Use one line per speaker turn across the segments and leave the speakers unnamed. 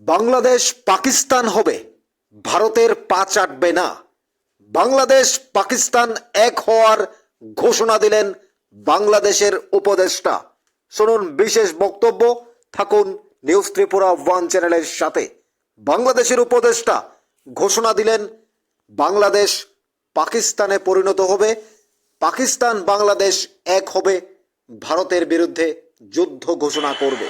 বাংলাদেশ পাকিস্তান হবে, ভারতের পা চাটবে না। বাংলাদেশ পাকিস্তান এক হওয়ার ঘোষণা দিলেন বাংলাদেশের উপদেষ্টা। শুনুন বিশেষ বক্তব্য, থাকুন নিউজ ত্রিপুরা ওয়ান চ্যানেলের সাথে। বাংলাদেশের উপদেষ্টা ঘোষণা দিলেন, বাংলাদেশ পাকিস্তানে পরিণত হবে, পাকিস্তান বাংলাদেশ এক হবে, ভারতের বিরুদ্ধে যুদ্ধ ঘোষণা করবে।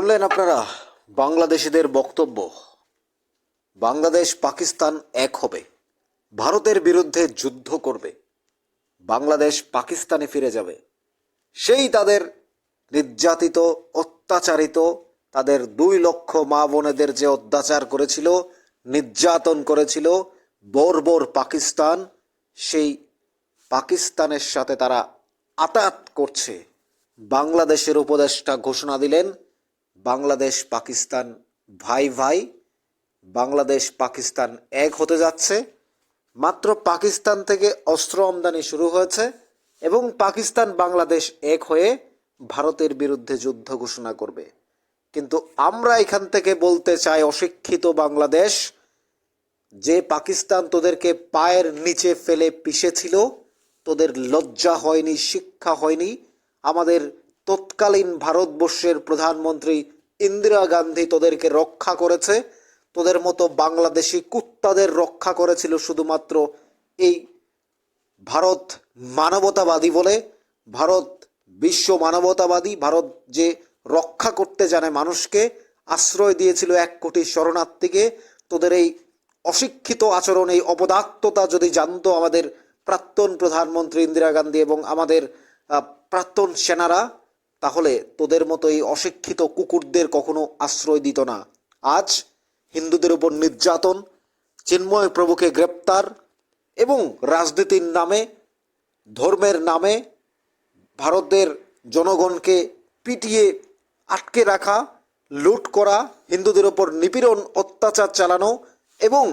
শুনলেন আপনারা? বাংলাদেশিদের বক্তব্য, বাংলাদেশ পাকিস্তান এক হবে, ভারতের বিরুদ্ধে যুদ্ধ করবে, বাংলাদেশ পাকিস্তানে ফিরে যাবে। সেই তাদের নির্যাতিত, অত্যাচারিত, তাদের দুই লক্ষ মা বোনেদের যে অত্যাচার করেছিল, নির্যাতন করেছিল বর্বর পাকিস্তান, সেই পাকিস্তানের সাথে তারা আতাত করছে। বাংলাদেশের উপদেষ্টা ঘোষণা দিলেন বাংলাদেশ, পাকিস্তান, ভাই ভাই, বাংলাদেশ, পাকিস্তান এক হতে যাচ্ছে। মাত্র পাকিস্তান থেকে অস্ত্র আমদানি শুরু হয়েছে এবং পাকিস্তান, বাংলাদেশ এক হয়ে ভারতের বিরুদ্ধে যুদ্ধ ঘোষণা করবে। কিন্তু আমরা এখান থেকে বলতে চাই, অশিক্ষিত বাংলাদেশ, যে পাকিস্তান তোদেরকে পায়ের নিচে ফেলে পিষেছিল, তোদের লজ্জা হয়নি, শিক্ষা হয়নি, আমাদের তৎকালীন ভারতবর্ষের প্রধানমন্ত্রী ইন্দিরা গান্ধী তোদেরকে রক্ষা করেছে। তোদের মতো বাংলাদেশি কুত্তাদের রক্ষা করেছিল শুধুমাত্র এই ভারত মানবতাবাদী বলে। ভারত বিশ্ব মানবতাবাদী, ভারত যে রক্ষা করতে জানে মানুষকে, আশ্রয় দিয়েছিল এক কোটি শরণার্থীকে। তোদের এই
অশিক্ষিত আচরণ, এই অপদার্থতা যদি জানতো আমাদের প্রাক্তন প্রধানমন্ত্রী ইন্দিরা গান্ধী এবং আমাদের প্রাক্তন সেনারা তাহলে তোদের মতো এই অশিক্ষিত কুকুরদের কখনো আশ্রয় দিত না। আজ হিন্দুদের উপর নির্যাতন, চিন্ময় প্রভুকে গ্রেপ্তার এবং রাজনীতির নামে, ধর্মের নামে ভারতের জনগণকে পিটিয়ে আটকে রাখা, লুট করা, হিন্দুদের ওপর নিপীড়ন, অত্যাচার চালানো এবং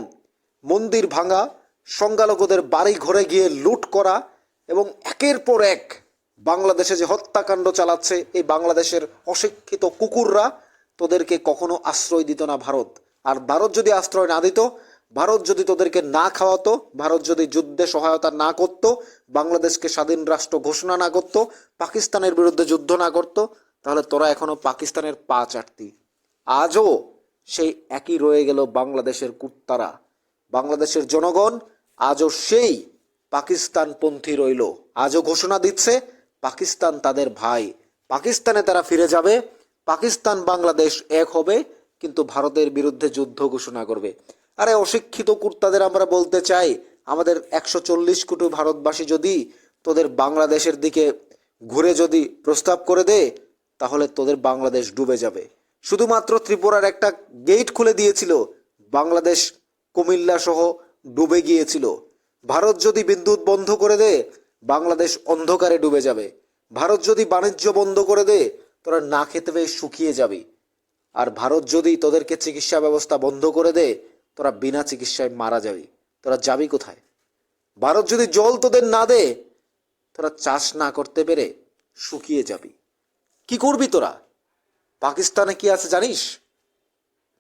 মন্দির ভাঙা, সংখ্যালঘুদের বাড়ি ঘরে গিয়ে লুট করা এবং একের পর এক বাংলাদেশে যে হত্যাকাণ্ড চালাচ্ছে, এই বাংলাদেশের অশিক্ষিত কুকুররা তোদেরকে কখনো আশ্রয় দিত না ভারত। আর ভারত যদি আশ্রয় না দিত, ভারত যদি তোদেরকে না খাওয়াতো, ভারত যদি যুদ্ধে সহায়তা না করত, বাংলাদেশকে স্বাধীন রাষ্ট্র ঘোষণা না করত, পাকিস্তানের বিরুদ্ধে যুদ্ধ না করত, তাহলে তোরা এখনও পাকিস্তানের পা চাটতি। আজও সেই একই রয়ে গেল বাংলাদেশের কুত্তারা। বাংলাদেশের জনগণ আজও সেই পাকিস্তানপন্থী রইল। আজও ঘোষণা দিচ্ছে পাকিস্তান তাদের ভাই। পাকিস্তানে তারা ফিরে যাবে। পাকিস্তান, বাংলাদেশ এক হবে, কিন্তু ভারতের বিরুদ্ধে যুদ্ধ ঘোষণা করবে। আরে, অশিক্ষিত কুর্তাদের আমরা বলতে চাই, আমাদের একশো চল্লিশ কোটি ভারতবাসী যদি তোদের বাংলাদেশের দিকে ঘুরে যদি প্রস্তাব করে দে, তাহলে তোদের বাংলাদেশ ডুবে যাবে। শুধুমাত্র ত্রিপুরার একটা গেট খুলে দিয়েছিল, বাংলাদেশ কুমিল্লা সহ ডুবে গিয়েছিল। ভারত যদি বিদ্যুৎ বন্ধ করে দেয় বাংলাদেশ অন্ধকারে ডুবে যাবে। ভারত যদি বাণিজ্য বন্ধ করে দেয় তোরা না খেতে পেয়ে শুকিয়ে যাবি। আর ভারত যদি তোদেরকে চিকিৎসা ব্যবস্থা বন্ধ করে দেয় তোরা বিনা চিকিৎসায় মারা যাবি। তোরা যাবি কোথায়? ভারত যদি জল তোদের না দে, তোরা চাষ না করতে পেরে শুকিয়ে যাবি। কি করবি তোরা? পাকিস্তানে কি আছে জানিস?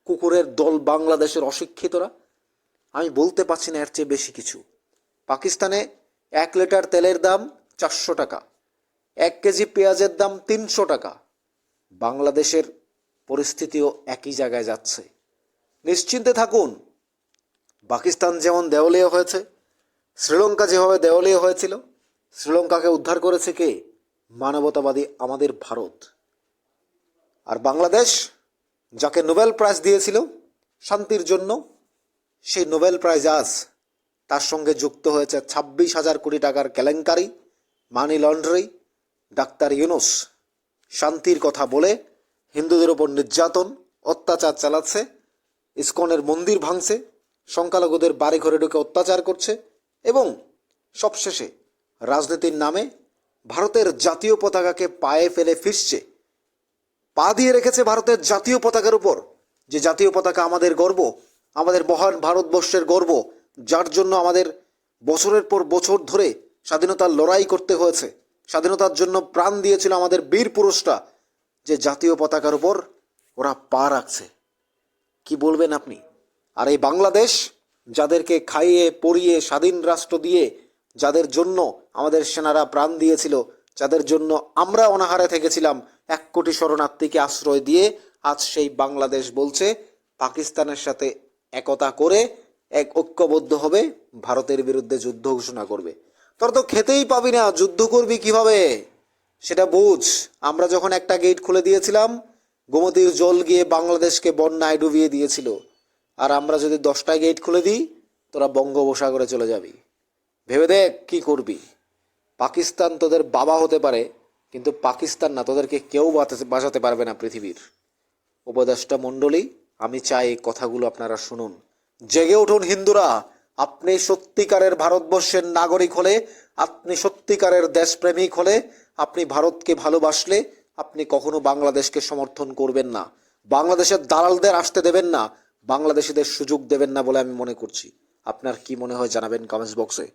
কুকুরের দল বাংলাদেশের অশিক্ষিতরা? আমি বলতে পারছি না এর চেয়ে বেশি কিছু। পাকিস্তানে এক লিটার তেলের দাম চারশো টাকা, এক কেজি পেঁয়াজের দাম তিনশো টাকা। বাংলাদেশের পরিস্থিতিও একই জায়গায় যাচ্ছে। নিশ্চিন্তে থাকুন, পাকিস্তান যেমন দেওয়ালিয়া হয়েছে, শ্রীলঙ্কা যেভাবে দেওয়ালিয়া হয়েছিল, শ্রীলঙ্কাকে উদ্ধার করেছে কে? মানবতাবাদী আমাদের ভারত। আর বাংলাদেশ যাকে নোবেল প্রাইজ দিয়েছিল শান্তির জন্য, সেই নোবেল প্রাইজ আজ তার সঙ্গে যুক্ত হয়েছে ছাব্বিশ হাজার কোটি টাকার কেলেঙ্কারি, মানি লন্ডারি, ডাক্তার ইউনুস। শান্তির কথা বলে হিন্দুদের ওপর নির্যাতন, অত্যাচার চালাচ্ছে, ইস্কনের মন্দির ভাঙছে, সংখ্যালঘুদের বাড়ি ঘরে ঢুকে অত্যাচার করছে এবং সবশেষে রাজনীতির নামে ভারতের জাতীয় পতাকাকে পায়ে ফেলে ফিরছে। পা দিয়ে রেখেছে ভারতের জাতীয় পতাকার উপর। যে জাতীয় পতাকা আমাদের গর্ব, আমাদের মহান ভারতবর্ষের গর্ব যার জন্য আমাদের বছরের পর বছর ধরে স্বাধীনতার লড়াই করতে হয়েছে। স্বাধীনতার জন্য প্রাণ দিয়েছিল আমাদের বীর পুরুষরা যে জাতীয় পতাকার উপর ওরা পা রাখছে। কি বলবেন আপনি? আর এই বাংলাদেশ যাদেরকে খাইয়ে, পরিয়ে, স্বাধীন রাষ্ট্র দিয়ে, যাদের জন্য আমাদের সেনারা প্রাণ দিয়েছিল, যাদের জন্য আমরা অনাহারে থেকেছিলাম, এক কোটি শরণার্থীকে আশ্রয় দিয়ে আজ সেই বাংলাদেশ বলছে, পাকিস্তানের সাথে একতা করে এক ঐক্যবদ্ধ হবে, ভারতের বিরুদ্ধে যুদ্ধ ঘোষণা করবে। তোর তো খেতেই পাবি না, যুদ্ধ করবি কীভাবে? সেটা বুঝ। আমরা যখন একটা গেট খুলে দিয়েছিলাম, গোমতীর জল গিয়ে বাংলাদেশকে বন্যায় ডুবিয়ে দিয়েছিল। আর আমরা যদি দশটা গেট খুলে দিই, তোরা বঙ্গোপসাগরে চলে যাবি। ভেবে দেখ কি করবি। পাকিস্তান তোদের বাবা হতে পারে, কিন্তু পাকিস্তান না, তোদেরকে কেউ বাঁচাতে- পারবে না পৃথিবীর। উপদেষ্টা মণ্ডলী, আমি চাই কথাগুলো আপনারা শুনুন। জেগে উঠুন হিন্দুরা, আপনি সত্যিকারের ভারতবর্ষের নাগরিক হলে, আপনি সত্যিকারের দেশপ্রেমিক হলে, আপনি ভারতকে ভালোবাসলে, আপনি কখনো বাংলাদেশকে সমর্থন করবেন না। বাংলাদেশের দালালদের আসতে দেবেন না, বাংলাদেশিদের সুযোগ দেবেন না বলে আমি মনে করছি। আপনার কি মনে হয় জানাবেন কমেন্টস বক্সে।